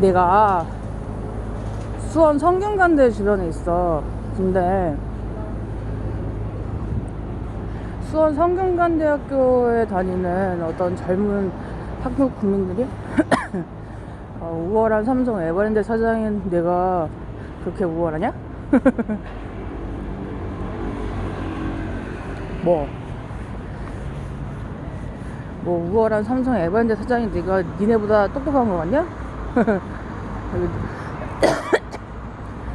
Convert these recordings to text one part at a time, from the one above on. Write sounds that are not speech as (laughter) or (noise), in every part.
내가 수원 성균관대 주변에 있어. 근데 수원 성균관대학교에 다니는 어떤 젊은 학교 국민들이 (coughs) 어, 우월한 삼성 에버랜드 사장인 내가 그렇게 우월하냐? (laughs) 뭐? 뭐 우월한 삼성 에버랜드 사장인 네가 니네보다 똑똑한 거 같냐?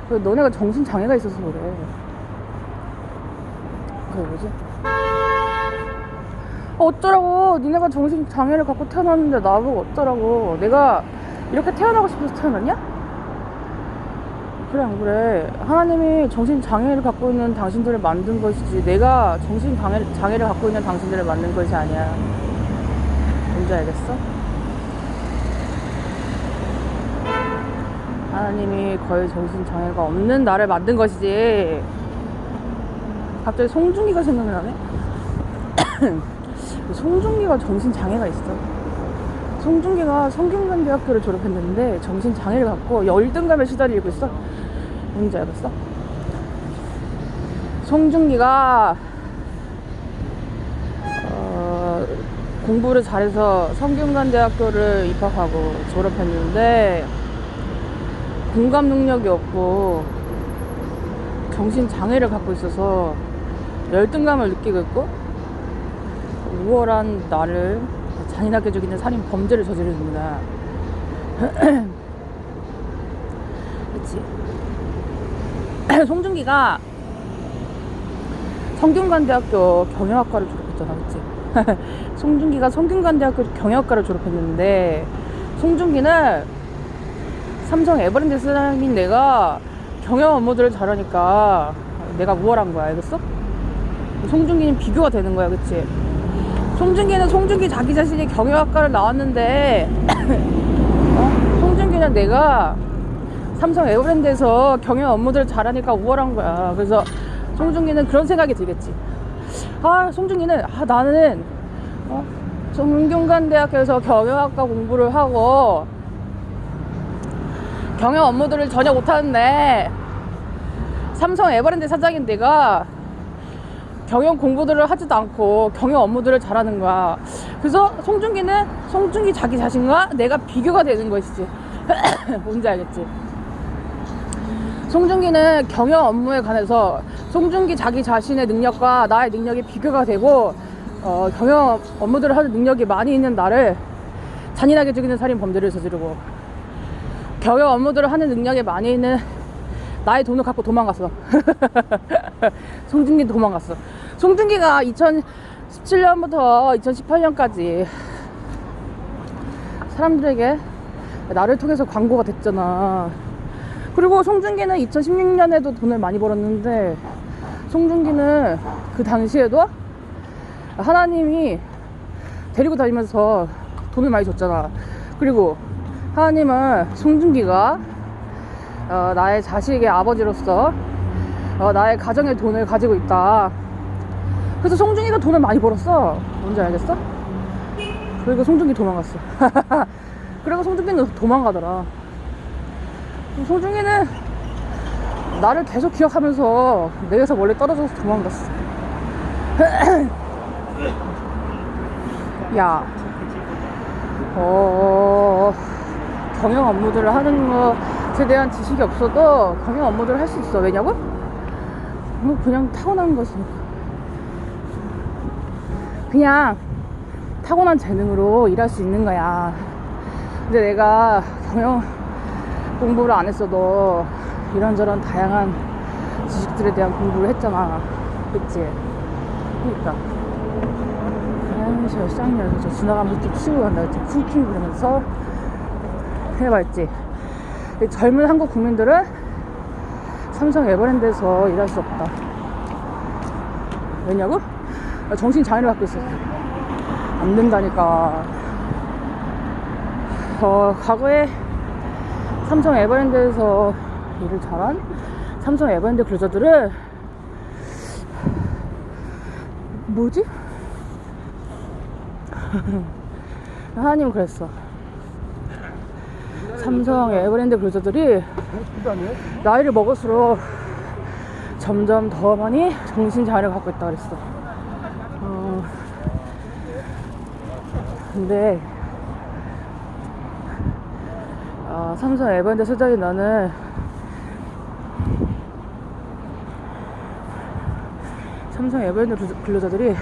그 너네가 정신 장애가 있어서 그래. 그 뭐지? 어쩌라고? 니네가 정신 장애를 갖고 태어났는데 나보고 어쩌라고? 내가 이렇게 태어나고 싶어서 태어났냐? 그래 안 그래? 하나님이 정신 장애를 갖고 있는 당신들을 만든 것이지 내가 정신 장애, 장애를 갖고 있는 당신들을 만든 것이 아니야. 뭔지 알겠어? 하나님이 거의 정신 장애가 없는 나를 만든 것이지. 갑자기 송중기가 생각이 나네. (coughs) 송중기가 정신 장애가 있어. 송중기가 성균관대학교를 졸업했는데 정신 장애를 갖고 열등감에 시달리고 있어. 뭔지 알겠어? 송중기가 어, 공부를 잘해서 성균관대학교를 입학하고 졸업했는데 공감 능력이 없고 정신 장애를 갖고 있어서 열등감을 느끼고 있고 우월한 나를 잔인하게 죽이는 살인 범죄를 저지릅니다. (clears throat) 그치? (clears throat) 송중기가 성균관대학교 경영학과를 졸업했잖아, 그치? (laughs) 송중기가 성균관대학교 경영학과를 졸업했는데 송중기는 삼성 에버랜드 사장인 내가 경영 업무들을 잘하니까 내가 우월한 거야, 알겠어? 송중기는 비교가 되는 거야, 그치? 송중기는 송중기 자기 자신이 경영학과를 나왔는데 (coughs) 어? 송중기는 내가 삼성 에버랜드에서 경영 업무들을 잘하니까 우월한 거야. 그래서 송중기는 그런 생각이 들겠지. 아, 송중기는 아, 나는 어? 정균관대학교에서 경영학과 공부를 하고 경영 업무들을 전혀 못하는데 삼성 에버랜드 사장인 내가 경영 공부들을 하지도 않고 경영 업무들을 잘하는 거야. 그래서 송중기는 송중기 자기 자신과 내가 비교가 되는 것이지. (coughs) 뭔지 알겠지? 송중기는 경영 업무에 관해서 송중기 자기 자신의 능력과 나의 능력이 비교가 되고 어, 경영 업무들을 하는 능력이 많이 있는 나를 잔인하게 죽이는 살인 범죄를 저지르고 경영 업무들을 하는 능력이 많이 있는 나의 돈을 갖고 도망갔어. (laughs) 송중기 도망갔어. 송중기가 2017년부터 2018년까지 사람들에게 나를 통해서 광고가 됐잖아. 그리고 송중기는 2016년에도 돈을 많이 벌었는데 송중기는 그 당시에도 하나님이 데리고 다니면서 돈을 많이 줬잖아. 그리고 하나님은 송중기가 어, 나의 자식의 아버지로서 어, 나의 가정의 돈을 가지고 있다. 그래서 송중기가 돈을 많이 벌었어. 뭔지 알겠어? 그리고 송중기 도망갔어. (laughs) 그리고 송중기는 도망가더라. 송중기는 나를 계속 기억하면서 내게서 멀리 떨어져서 도망갔어. (clears throat) 야, 어, 경영 업무들을 하는 것에 대한 지식이 없어도 경영 업무들을 할 수 있어. 왜냐고? 뭐 그냥 타고난 것이니까. 그냥 타고난 재능으로 일할 수 있는 거야. 근데 내가 경영 공부를 안 했어도 이런저런 다양한 지식들에 대한 공부를 했잖아. 그치? 그니까. 아유, 저 쌍년, 저 지나가면서 또 치고 간다. 그치? 쿵쿵 그러면서 해봤지. 이 젊은 한국 국민들은 삼성 에버랜드에서 일할 수 없다. 왜냐고? 나 정신 장애를 갖고 있었어. 안 된다니까. 어, 과거에 삼성 에버랜드에서 일을 잘한 삼성 에버랜드 근로자들은 뭐지? (laughs) 하나님은 그랬어. 삼성 에버랜드 근로자들이 나이를 먹을수록 점점 더 많이 정신 자리를 갖고 있다 그랬어. 어, 근데 아, 삼성 에버랜드 소장이 나는 삼성 에버랜드 근로- 근로자들이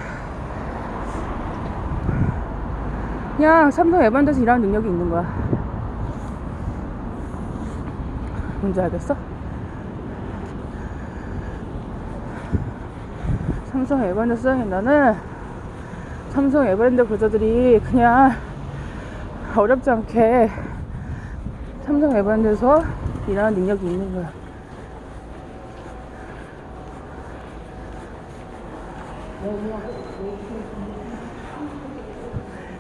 그냥 삼성 에버랜드에서 일하는 능력이 있는 거야. 뭔지 알겠어? 삼성 에버랜드 수장인 나는 삼성 에버랜드 근로자들이 그냥 어렵지 않게 삼성 에버랜드에서 일하는 능력이 있는 거야.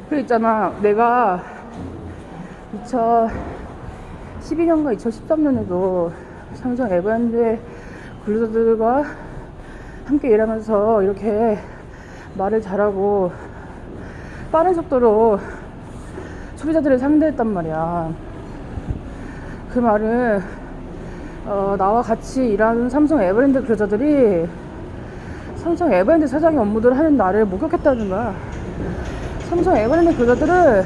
그 있잖아, 내가 2012년과 2013년에도 삼성 에버랜드 근로자들과 함께 일하면서 이렇게 말을 잘하고 빠른 속도로 소비자들을 상대했단 말이야. 그 말은 어, 나와 같이 일하는 삼성 에버랜드 근로자들이 삼성 에버랜드 사장의 업무들을 하는 나를 목격했다는 거야. 삼성 에버랜드 근로자들은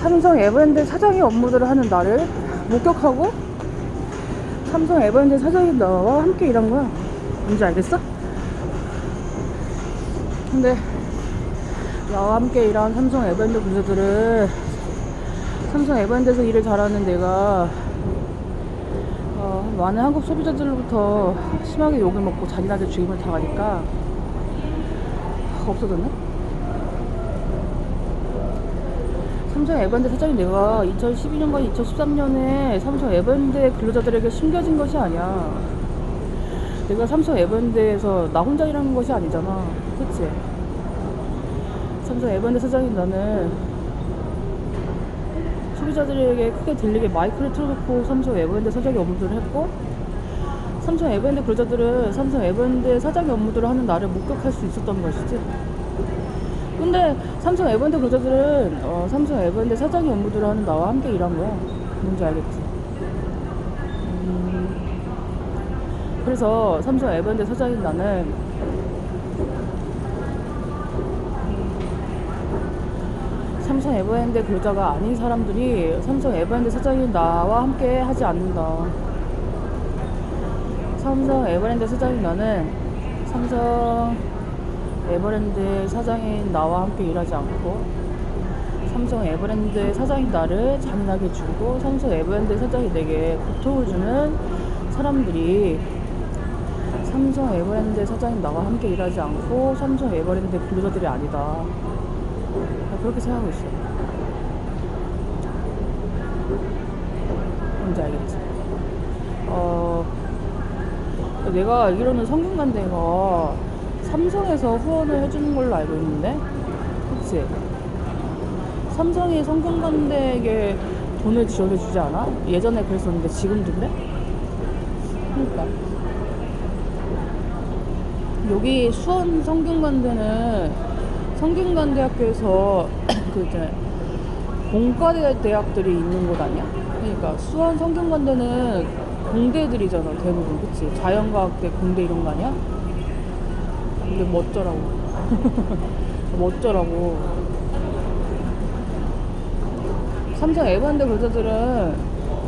삼성 에버랜드 사장의 업무들을 하는 나를 목격하고 삼성 에버랜드 사장이 나와 함께 일한 거야. 뭔지 알겠어? 근데 나와 함께 일한 삼성 에버랜드 근로자들은 삼성 에버랜드에서 일을 잘하는 내가 어, 많은 한국 소비자들로부터 심하게 욕을 먹고 잔인하게 죽임을 당하니까 없어졌네? 삼성 에버랜드 사장이 내가 2012년과 2013년에 삼성 에버랜드 근로자들에게 숨겨진 것이 아니야. 내가 삼성 에버랜드에서 나 혼자 일하는 것이 아니잖아. 그치? 삼성 에버랜드 사장인 나는 소비자들에게 크게 들리게 마이크를 틀어놓고 삼성 에버랜드 사장의 업무들을 했고 삼성 에버랜드 근로자들은 삼성 에버랜드 사장의 업무들을 하는 나를 목격할 수 있었던 것이지. 근데 삼성 에버랜드 근로자들은 어, 삼성 에버랜드 사장의 업무들을 하는 나와 함께 일한 거야. 뭔지 알겠지? 음, 그래서 삼성 에버랜드 사장인 나는 삼성 에버랜드 근로자가 아닌 사람들이 삼성 에버랜드 사장인 나와 함께 하지 않는다. 삼성 에버랜드 사장인 나는 삼성 에버랜드 사장인 나와 함께 일하지 않고 삼성 에버랜드 사장인 나를 잔인하게 죽이고 삼성 에버랜드 사장이 내게 고통을 주는 사람들이 삼성 에버랜드 사장인 나와 함께 일하지 않고 삼성 에버랜드 근로자들이 아니다. 나 그렇게 생각하고 있어. 뭔지 알겠지? 어, 내가 알기로는 성균관대가 삼성에서 후원을 해주는 걸로 알고 있는데, 그치? 삼성이 성균관대에게 돈을 지원해주지 않아? 예전에 그랬었는데 지금도 그래? 그러니까. 여기 수원 성균관대는 성균관대학교에서 (clears throat) 그 이제 공과대 대학들이 있는 곳 아니야? 그러니까 수원 성균관대는 공대들이잖아 대부분 그치? 자연과학대 공대 이런 거 아니야? 근데 멋져라고. (laughs) 멋져라고. 삼성 에버랜드 근로자들은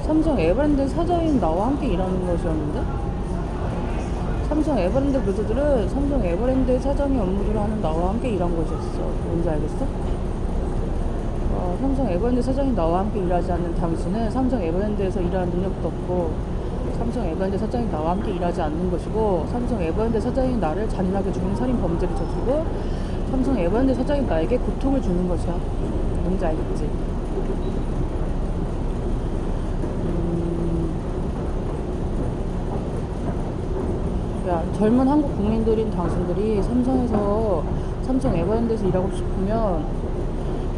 삼성 에버랜드 사장인 나와 함께 일하는 것이었는데? 삼성 에버랜드 근로자들은 삼성 에버랜드 사장의 업무들을 하는 나와 함께 일한 것이었어. 뭔지 알겠어? 어, 삼성 에버랜드 사장이 나와 함께 일하지 않는 당신은 삼성 에버랜드에서 일하는 능력도 없고 삼성 에버랜드 사장이 나와 함께 일하지 않는 것이고 삼성 에버랜드 사장이 나를 잔인하게 죽인 살인 범죄를 저지르고 삼성 에버랜드 사장이 나에게 고통을 주는 것이야 뭔지 알겠지? 음, 야, 젊은 한국 국민들인 당신들이 삼성에서 삼성 에버랜드에서 일하고 싶으면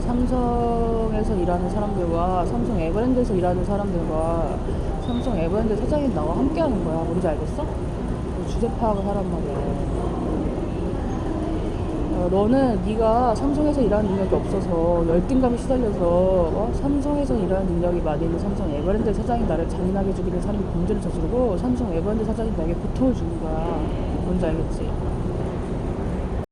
삼성에서 일하는 사람들과 삼성 에버랜드에서 일하는 사람들과 삼성 에버랜드 사장이 나와 함께 하는 거야. 뭔지 알겠어? 주제 파악을 하란 말이야. 어, 너는 네가 삼성에서 일하는 능력이 없어서 열등감에 시달려서 어? 삼성에서 일하는 능력이 많이 있는 삼성 에버랜드 사장이 나를 잔인하게 죽이는 사람이 범죄를 저지르고 삼성 에버랜드 사장이 나에게 고통을 주는 거야 뭔지 알겠지?